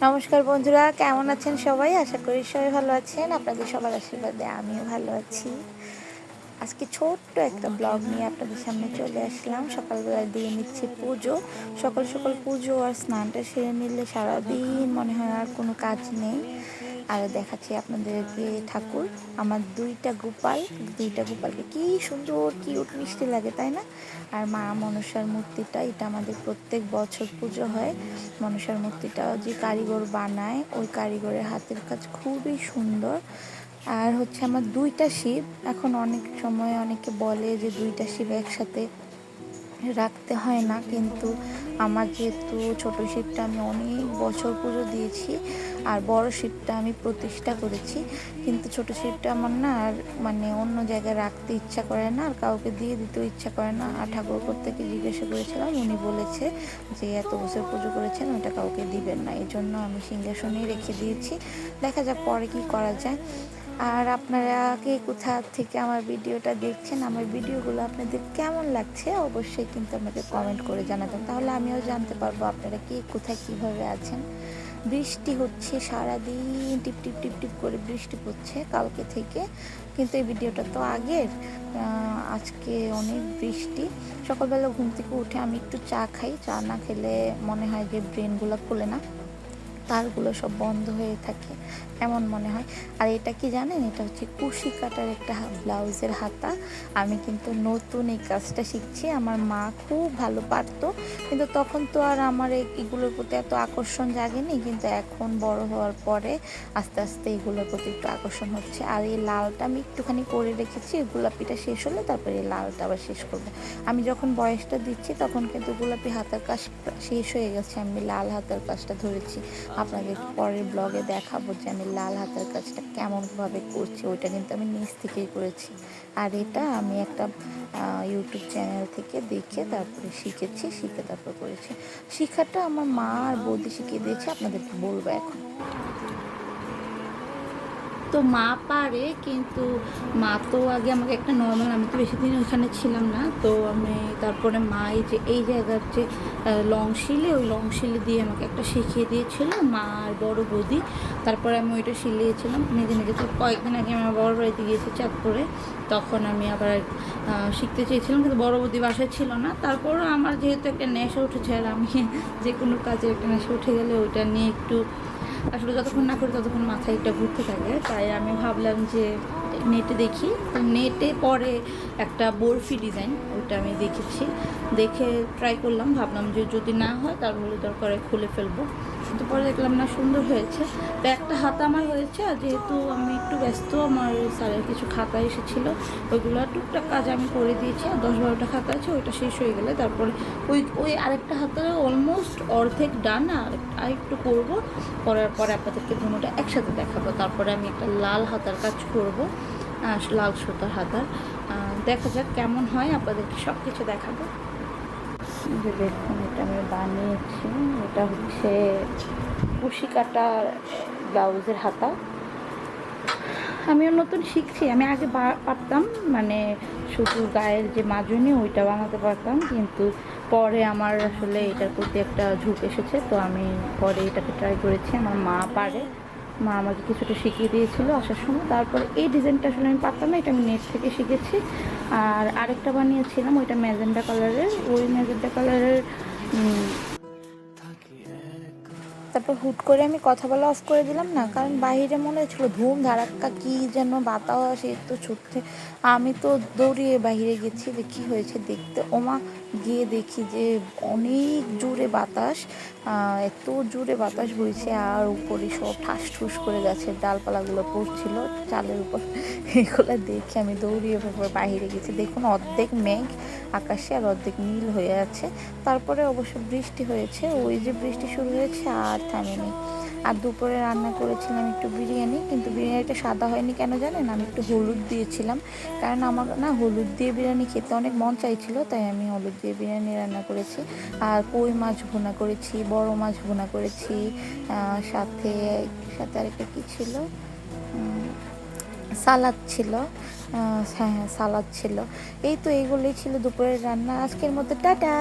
নমস্কার বন্ধুরা, কেমন আছেন সবাই? আশা করি সবাই ভালো আছেন। আপনাদের সবার আশীর্বাদে আমিও ভালো আছি। আজকে ছোট্ট একটা ব্লগ নিয়ে আপনাদের সামনে চলে আসলাম। সকালবেলা দিয়ে নিচ্ছি পুজো। সকাল সকাল পুজো আর স্নানটা সেরে নিলে সারাদিন মনে হয় আর কোনো কাজ নেই। আর দেখাচ্ছি আপনাদেরকে ঠাকুর। আমার দুইটা গোপাল, দুইটা গোপালকে কি সুন্দর কিউট মিষ্টি লাগে, তাই না? আর মা মনসার মূর্তিটা, এটা আমাদের প্রত্যেক বছর পুজো হয়। মনসার মূর্তিটা যে কারিগর বানায়, ওই কারিগরের হাতের কাজ খুবই সুন্দর। আর হচ্ছে আমার দুইটা শিব। এখন অনেক সময় অনেকে বলে যে দুইটা শিব একসাথে রাখতে হয় না। কিন্তু আমার যেহেতু ছোট শিবটা আমি অনেক বছর পুজো দিয়েছি আর বড় শিবটা আমি প্রতিষ্ঠা করেছি। কিন্তু ছোট শিবটা আমার না আর মানে অন্য জায়গায় রাখতে ইচ্ছা করে না আর কাউকে দিয়ে দিতেও ইচ্ছা করে না। আর ঠাকুর থেকে জিজ্ঞাসা করেছিলাম, উনি বলেছে যে এত বছর পুজো করেছেন, ওটা কাউকে দিবেন না। এই জন্য আমি সিংহাসনেই রেখে দিয়েছি। দেখা যাক পরে কি করা যায়। আর আপনারা কে কোথা থেকে আমার ভিডিওটা দেখছেন, আমার ভিডিওগুলো আপনাদের কেমন লাগছে অবশ্যই কিন্তু আমাকে কমেন্ট করে জানাবেন। তাহলে আমিও জানতে পারব আপনারা কে কোথায় কীভাবে আছেন। বৃষ্টি হচ্ছে, সারাদিন টিপ টিপ টিপ টিপ করে বৃষ্টি পড়ছে কালকে থেকে। কিন্তু এই ভিডিওটা তো আগের আজকে অনেক বৃষ্টি। সকালবেলা ঘুম থেকে উঠে আমি একটু চা খাই, চা না খেলে মনে হয় যে ব্রেনগুলো খুলে না। তারগুলো সব বন্ধ হয়ে থাকে এমন মনে হয়? আর এটা কি জানেন? এটা হচ্ছে কুশি কাটার একটা ব্লাউজের হাতা। আমি কিন্তু নতুন এই কাজটা শিখছি, আমার মা খুব ভালো পারতো। কিন্তু তখন তো আর আমার এগুলোর প্রতি এত আকর্ষণ জাগেনি, কিন্তু এখন বড় হওয়ার পরে আস্তে আস্তে এগুলোর প্রতি একটু আকর্ষণ হচ্ছে। আর এই লালটা আমি একটুখানি করে রেখেছি গোলাপিটা শেষ হলে তারপরে এই লালটা আবার শেষ করব। আমি যখন বয়সটা দিচ্ছি, তখন কিন্তু গোলাপি হাতার কাজ শেষ হয়ে গেছে। আমি লাল হাতার কাজটা ধরেছি। আপনাদের পরের ব্লগে দেখাবো যে আমি লাল হাতের কাজটা কেমনভাবে করছি, ওইটা কিন্তু আমি নিজ থেকেই করেছি। আর এটা আমি একটা ইউটিউব চ্যানেল থেকে দেখে তারপরে শিখেছি, শিখে তারপর করেছি। শিখাটা আমার মা আর বৌদি শিখিয়ে দিয়েছে, আপনাদেরকে বলব এখন। তো মা পারে, কিন্তু মা তো আগে আমাকে একটা নর্মাল আমি তো বেশি দিন ওখানে ছিলাম না। তো আমি তারপরে মা এই যে এই জায়গার যে লং শিলে ওই লং শিলে দিয়ে আমাকে একটা শিখিয়ে দিয়েছিল মা আর বড় বৌদি। তারপরে আমি ওইটা শিলিয়েছিলাম। নিজে নিজে তো কয়েকদিন আগে আমার বড় বাড়িতে গিয়েছি চাঁদপুরে। তখন আমি আবার শিখতে চেয়েছিলাম, কিন্তু বড় বৌদি বাসায় ছিল না। তারপরও আমার যেহেতু একটা নেশা উঠেছে, আর আমি যে কোনো কাজে একটা নেশা উঠে গেলে ওইটা নিয়ে একটু আসলে যতক্ষণ না করি ততক্ষণ মাথায় একটা ঘুরতে থাকে। তাই আমি ভাবলাম যে নেটে দেখি। নেটে পরে একটা বরফি ডিজাইন ওইটা আমি দেখেছি। দেখে ট্রাই করলাম, ভাবলাম যে যদি না হয় তাহলে দরকারে খুলে ফেলব। কিন্তু পরে দেখলাম না, সুন্দর হয়েছে। তো একটা হাতা আমার হয়েছে, আর যেহেতু আমি একটু ব্যস্ত, আমার স্যারের কিছু খাতা এসেছিল, ওইগুলো টুকটাক কাজ আমি করে দিয়েছি, আর দশ বারোটা খাতা আছে, ওইটা শেষ হয়ে গেলে তারপরে ওই ওই আরেকটা হাতে অলমোস্ট অর্ধেক ডান আর একটু করব, করার পরে আপনাদেরকে দুটোটা একসাথে দেখাবো। তারপরে আমি একটা লাল হাতার কাজ করব লাল সুতার হাতার। দেখা যাক কেমন হয়, আপনাদেরকে সব কিছু দেখাবো। যে দেখুন এটা আমি বানিয়েছি, এটা হচ্ছে কুশি কাটার ব্লাউজের হাতা। আমিও নতুন শিখছি, আমি আগে পারতাম মানে শুধু গায়ের যে মাজুনি, ওইটা বানাতে পারতাম, কিন্তু পরে আমার আসলে এটার প্রতি একটা ঝুঁক এসেছে, তো আমি পরে এটাকে ট্রাই করেছি, আমার মা পারে। মা আমাকে কিছুটা শিখিয়ে দিয়েছিল আসার সময়। তারপরে এই ডিজাইনটা আসলে আমি পারতাম না, এটা আমি নেট থেকে শিখেছি। আর আরেকটা বানিয়েছিলাম, ওইটা ম্যাজেন্ডা কালারের, ওই ম্যাজেন্ডা কালারের তারপর হুট করে আমি কথা বলা অফ করে দিলাম না, কারণ বাইরে মনে হচ্ছিল ধুম ধারাক্কা, কি যেন বাতাস এত ছুটতে আমি তো দৌড়িয়ে বাইরে গেছি কী হয়েছে দেখতে। ওমা, গিয়ে দেখি যে অনেক জোরে বাতাস এত জোরে বাতাস বইছে, আর উপরে সব ঠাস ঠুস করে গাছের ডালপালাগুলো পড়ছিল চালের উপর। এগুলো দেখে আমি দৌড়িয়ে বাইরে গেছি। দেখুন, অর্ধেক মেঘ আকাশে আর অর্ধেক নীল হয়ে আছে। তারপরে অবশ্য বৃষ্টি হয়েছে। ওই যে বৃষ্টি শুরু হয়েছে, আর থামেনি আর দুপুরে রান্না করেছিলাম একটু বিরিয়ানি, কিন্তু বিরিয়ানিটা সাদা হয়নি কেন জানেন? আমি একটু হলুদ দিয়েছিলাম। কারণ আমার না হলুদ দিয়ে বিরিয়ানি খেতে অনেক মন চাইছিল, তাই আমি হলুদ দিয়ে বিরিয়ানি রান্না করেছি। আর কই মাছ ভুনা করেছি, বড় মাছ ভুনা করেছি সাথে সাথে আরেকটা কী ছিল? সালাদ ছিল। হ্যাঁ হ্যাঁ সালাদ ছিল। এই তো এইগুলোই ছিল দুপুরের রান্না। আজকের মতো টাটা।